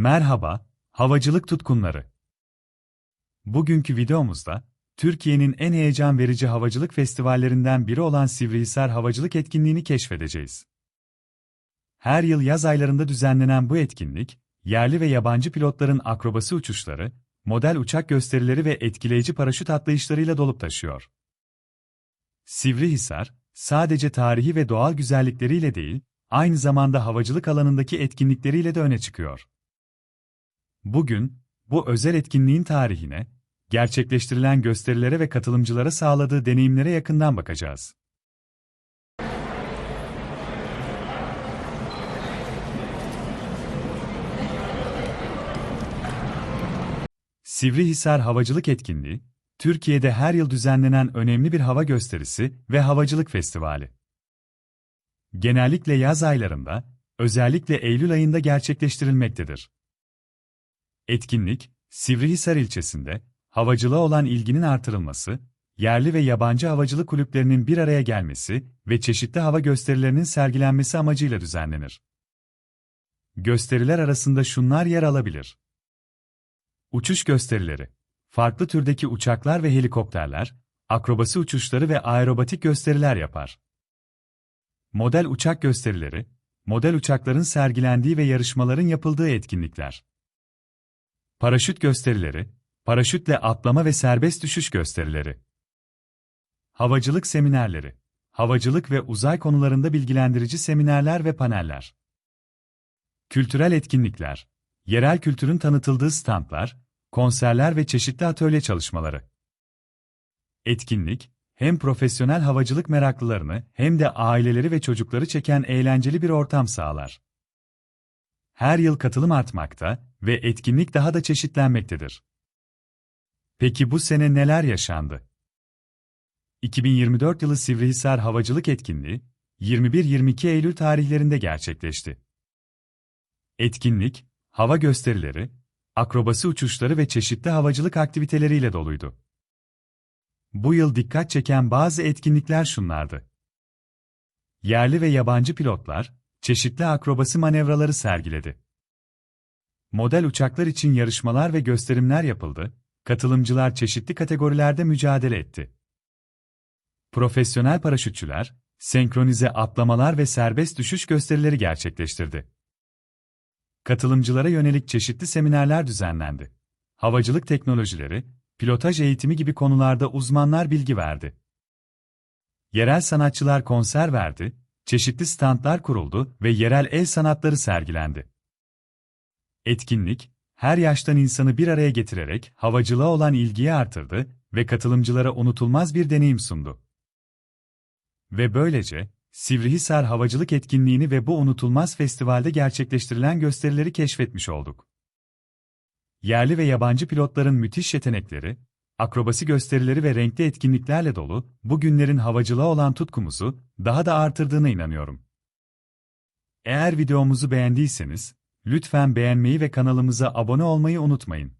Merhaba, havacılık tutkunları. Bugünkü videomuzda, Türkiye'nin en heyecan verici havacılık festivallerinden biri olan Sivrihisar Havacılık Etkinliğini keşfedeceğiz. Her yıl yaz aylarında düzenlenen bu etkinlik, yerli ve yabancı pilotların akrobasi uçuşları, model uçak gösterileri ve etkileyici paraşüt atlayışlarıyla dolup taşıyor. Sivrihisar, sadece tarihi ve doğal güzellikleriyle değil, aynı zamanda havacılık alanındaki etkinlikleriyle de öne çıkıyor. Bugün, bu özel etkinliğin tarihine, gerçekleştirilen gösterilere ve katılımcılara sağladığı deneyimlere yakından bakacağız. Sivrihisar Havacılık Etkinliği, Türkiye'de her yıl düzenlenen önemli bir hava gösterisi ve havacılık festivali. Genellikle yaz aylarında, özellikle Eylül ayında gerçekleştirilmektedir. Etkinlik, Sivrihisar ilçesinde, havacılığa olan ilginin artırılması, yerli ve yabancı havacılık kulüplerinin bir araya gelmesi ve çeşitli hava gösterilerinin sergilenmesi amacıyla düzenlenir. Gösteriler arasında şunlar yer alabilir. Uçuş gösterileri, farklı türdeki uçaklar ve helikopterler, akrobasi uçuşları ve aerobatik gösteriler yapar. Model uçak gösterileri, model uçakların sergilendiği ve yarışmaların yapıldığı etkinlikler. Paraşüt gösterileri, paraşütle atlama ve serbest düşüş gösterileri. Havacılık seminerleri, havacılık ve uzay konularında bilgilendirici seminerler ve paneller. Kültürel etkinlikler, yerel kültürün tanıtıldığı standlar, konserler ve çeşitli atölye çalışmaları. Etkinlik, hem profesyonel havacılık meraklılarını hem de aileleri ve çocukları çeken eğlenceli bir ortam sağlar. Her yıl katılım artmakta ve etkinlik daha da çeşitlenmektedir. Peki bu sene neler yaşandı? 2024 yılı Sivrihisar Havacılık Etkinliği, 21-22 Eylül tarihlerinde gerçekleşti. Etkinlik, hava gösterileri, akrobasi uçuşları ve çeşitli havacılık aktiviteleriyle doluydu. Bu yıl dikkat çeken bazı etkinlikler şunlardı. Yerli ve yabancı pilotlar, çeşitli akrobasi manevraları sergiledi. Model uçaklar için yarışmalar ve gösterimler yapıldı, katılımcılar çeşitli kategorilerde mücadele etti. Profesyonel paraşütçüler, senkronize atlamalar ve serbest düşüş gösterileri gerçekleştirdi. Katılımcılara yönelik çeşitli seminerler düzenlendi. Havacılık teknolojileri, pilotaj eğitimi gibi konularda uzmanlar bilgi verdi. Yerel sanatçılar konser verdi, çeşitli standlar kuruldu ve yerel el sanatları sergilendi. Etkinlik, her yaştan insanı bir araya getirerek havacılığa olan ilgiyi artırdı ve katılımcılara unutulmaz bir deneyim sundu. Ve böylece, Sivrihisar Havacılık Etkinliğini ve bu unutulmaz festivalde gerçekleştirilen gösterileri keşfetmiş olduk. Yerli ve yabancı pilotların müthiş yetenekleri, akrobasi gösterileri ve renkli etkinliklerle dolu, bu günlerin havacılığa olan tutkumuzu daha da artırdığına inanıyorum. Eğer videomuzu beğendiyseniz, lütfen beğenmeyi ve kanalımıza abone olmayı unutmayın.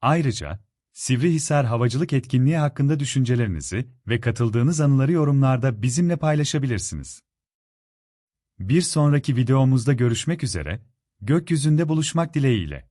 Ayrıca, Sivrihisar Havacılık Etkinliği hakkında düşüncelerinizi ve katıldığınız anıları yorumlarda bizimle paylaşabilirsiniz. Bir sonraki videomuzda görüşmek üzere, gökyüzünde buluşmak dileğiyle.